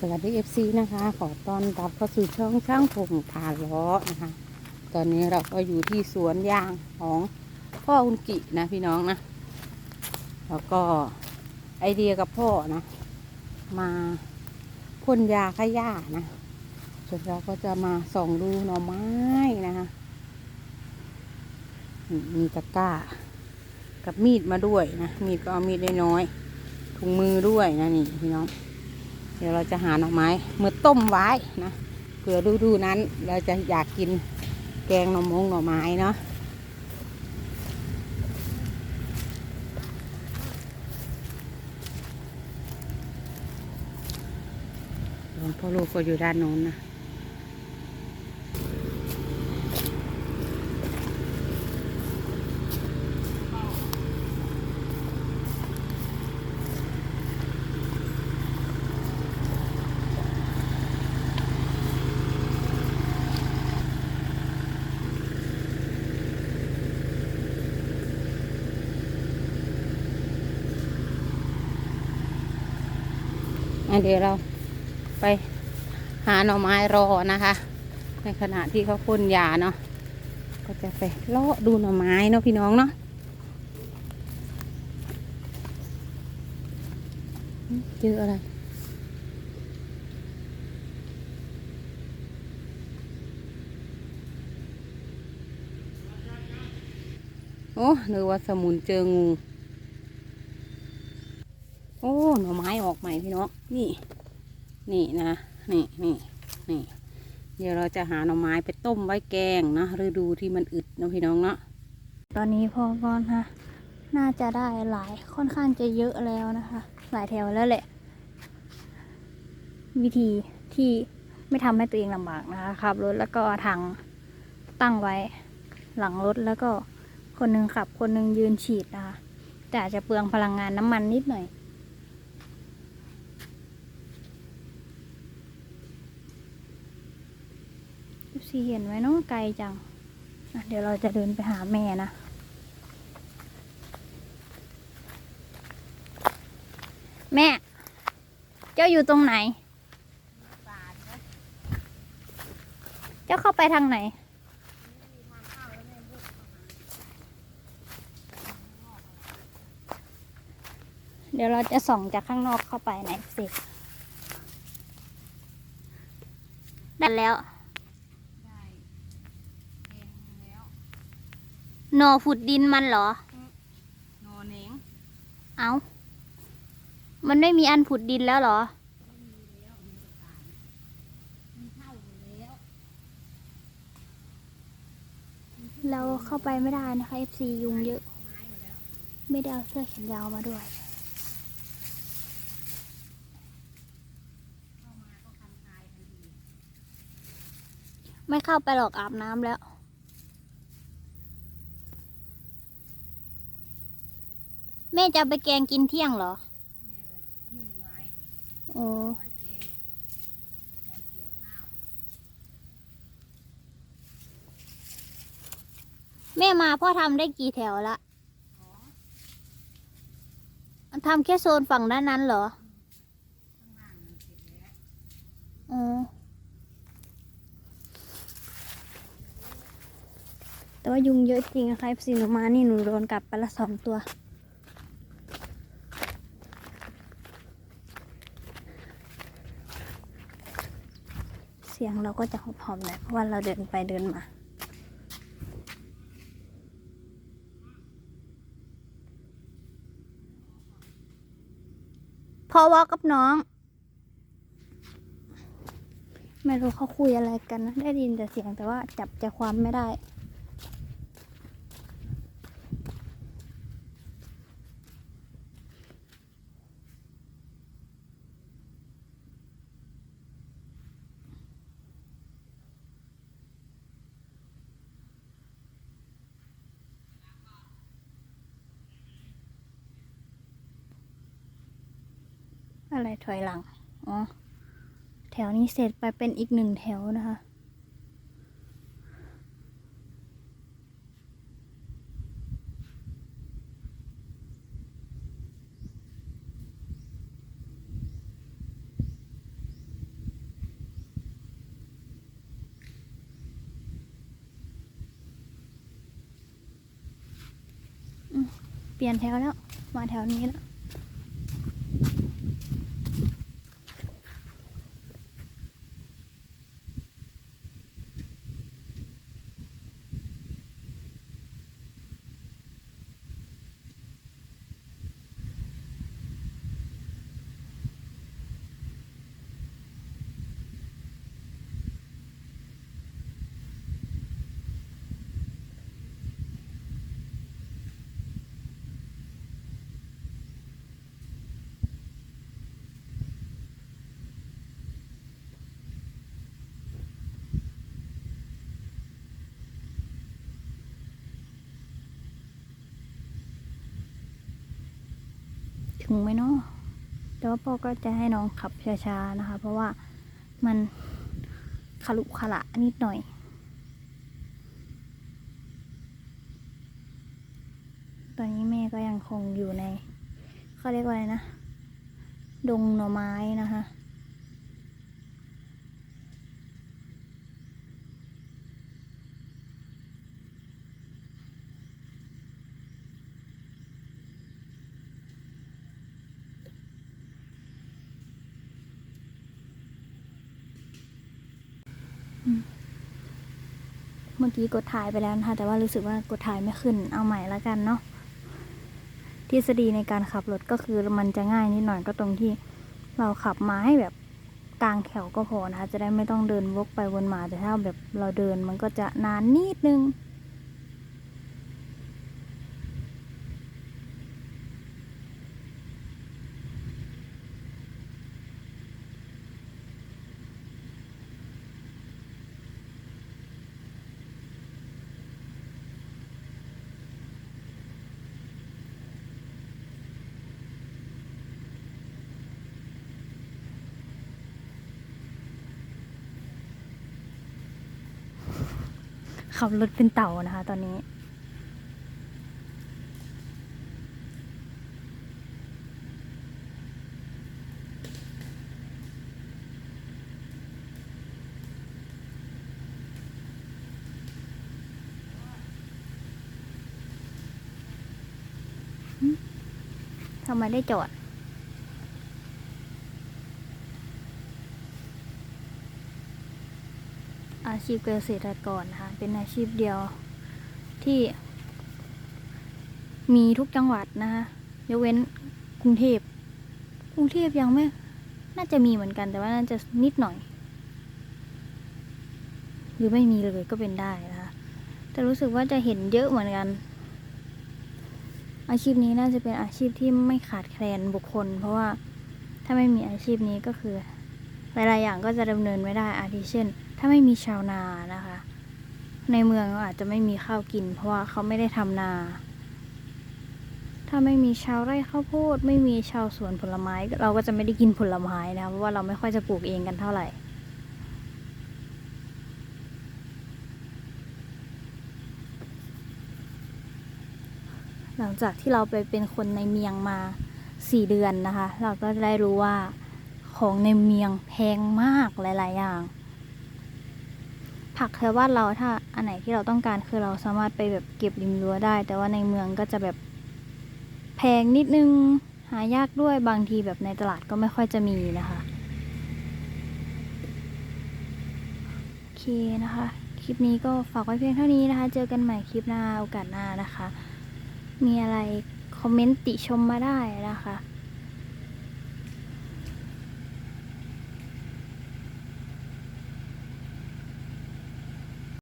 สวัสดีเอฟซีนะคะ ขอต้อนรับเข้าสู่ช่องช่างผมพาล้อนะคะ ตอนนี้เราก็อยู่ที่สวนยางของพ่ออุนกินะพี่น้องนะ แล้วก็ไอเดียกับพ่อนะ มาพ่นยาฆ่าหญ้านะส่วนเราก็จะมาส่องดูหน่อไม้นะคะมีตะกร้า กับมีดมาด้วยนะ มีดก็เอามีดน้อยถุงมือด้วยนะนี่พี่น้อง เดี๋ยวเราจะหาหน่อไม้มาต้มไว้นะเผื่อฤดูนั้น เราจะอยากกินแกงหน่อมงหน่อไม้เนาะหลวงพ่อลูกก็อยู่ด้านโน้นนะ เดี๋ยวเราไปหาหน่อไม้รอนะคะ ในขณะที่เขาพ่นยาเนาะก็จะไปเลาะดูหน่อไม้เนาะพี่น้องเนาะเจออะไรโอ้นึกว่าสมุนเจองู โอ้หน่อไม้ออกใหม่ พี่น้องนี่ นี่นะนี่นี่นี่เดี๋ยวเราจะหาหน่อไม้ไปต้มไว้แกงนะฤดูที่มันอึดนะพี่น้องเนาะตอนนี้พอก่อนค่ะน่าจะได้หลายค่อนข้างจะเยอะแล้วนะคะ หลายแถวแล้วแหละ วิธีที่ไม่ทำให้ตัวเองลำบากนะคะขับรถแล้วก็เอาถังตั้งไว้หลังรถแล้วก็คนหนึงขับ คนหนึงยืนฉีดนะคะแต่อาจจะเปลืองพลังงานน้ำมันนิดหน่อย สีเห็นไหมเน้องไกลจังเดี๋ยวเราจะเดินไปหาแม่นะ แม่ เจ้าอยู่ตรงไหน เจ้าเข้าไปทางไหน เดี๋ยวเราจะส่องจากข้างนอกเข้าไปไหนสิได้แล้ว หน่อขุดดินมันเหรอนอเนงเอา มันไม่มีอันผุดดินแล้วเหรอ เราเข้าไปไม่ได้นะคะ FC ยุงเยอะ ไม่ได้เอาเสื้อแขนยาวมาด้วย ไม่เข้าไปหรอกอาบน้ำแล้ว แม่ จะเอาไปแกงกินเที่ยงเหรอโอ้แม่มาพ่อทำได้กี่แถวละทำแค่โซนฝั่งด้านนั้นเหรออ๋อแต่ว่ายุงเยอะจริงนะคะสิหนูมานี่หนูโดนกัดไปละสองตัว สียงเราก็จะหอบๆหน่อยเพราะว่าเราเดินไปเดินมา พอวอกับน้อง ไม่รู้เขาคุยอะไรกันนะ ได้ยินแต่เสียงแต่ว่าจับใจความไม่ได้ อะไรถอยหลัง อ๋อ แถวนี้เสร็จไปเป็นอีกหนึ่งแถวนะคะ เปลี่ยนแถวแล้ว มาแถวนี้แล้ว ถึงไหมเนาะแต่ว่าพ่อก็จะให้น้องขับช้าๆนะคะ เพราะว่ามันขลุขระนิดหน่อย ตอนนี้แม่ก็ยังคงอยู่ในเขาเรียกว่าอะไรนะ ดงหน่อไม้นะคะ เมื่อกี้กดถ่ายไปแล้วนะคะ แต่ว่ารู้สึกว่ากดถ่ายไม่ขึ้น เอาใหม่ละกันเนาะ ทฤษฎีในการขับรถก็คือมันจะง่ายนิดหน่อยก็ตรงที่เราขับมาให้แบบกลางแถวก็พอนะคะ จะได้ไม่ต้องเดินวกไปวนมา แต่ถ้าแบบเราเดินมันก็จะนานนิดนึง ขับรถเป็นเต่านะคะ ตอนนี้ ทำไมได้จอด อาชีพเกษตรกรนะคะเป็นอาชีพเดียวที่ มีทุกจังหวัดนะคะยกเว้นกรุงเทพกรุงเทพยังไม่ น่าจะมีเหมือนกันแต่ว่าน่าจะนิดหน่อย หรือไม่มีเลยก็เป็นได้นะคะแต่รู้สึกว่าจะเห็นเยอะเหมือนกัน อาชีพนี้น่าจะเป็นอาชีพที่ไม่ขาดแคลนบุคคล เพราะว่าถ้าไม่มีอาชีพนี้ก็คือหลายๆอย่างก็จะดำเนินไม่ได้อาทิเช่น ถ้าไม่มีชาวนานะคะ ในเมืองก็อาจจะไม่มีข้าวกิน เพราะว่าเขาไม่ได้ทำนา ถ้าไม่มีชาวไร่ข้าวโพด ไม่มีชาวสวนผลไม้ เราก็จะไม่ได้กินผลไม้นะคะ เพราะว่าเราไม่ค่อยจะปลูกเองกันเท่าไหร่หลังจากที่เราไปเป็นคนในเมียงมาสี่เดือนนะคะ เราก็ได้รู้ว่าของในเมียงแพงมากหลาย ๆ อย่าง ผักแถวบ้านเราถ้าอันไหนที่เราต้องการคือเราสามารถไปแบบเก็บริมรั้วได้ แต่ว่าในเมืองก็จะแบบแพงนิดนึงหายากด้วยบางทีแบบในตลาดก็ไม่ค่อยจะมีนะคะโอเคนะคะ คลิปนี้ก็ฝากไว้เพียงเท่านี้นะคะ เจอกันใหม่คลิปหน้าโอกาสหน้านะคะ มีอะไรคอมเมนต์ติชมมาได้นะคะ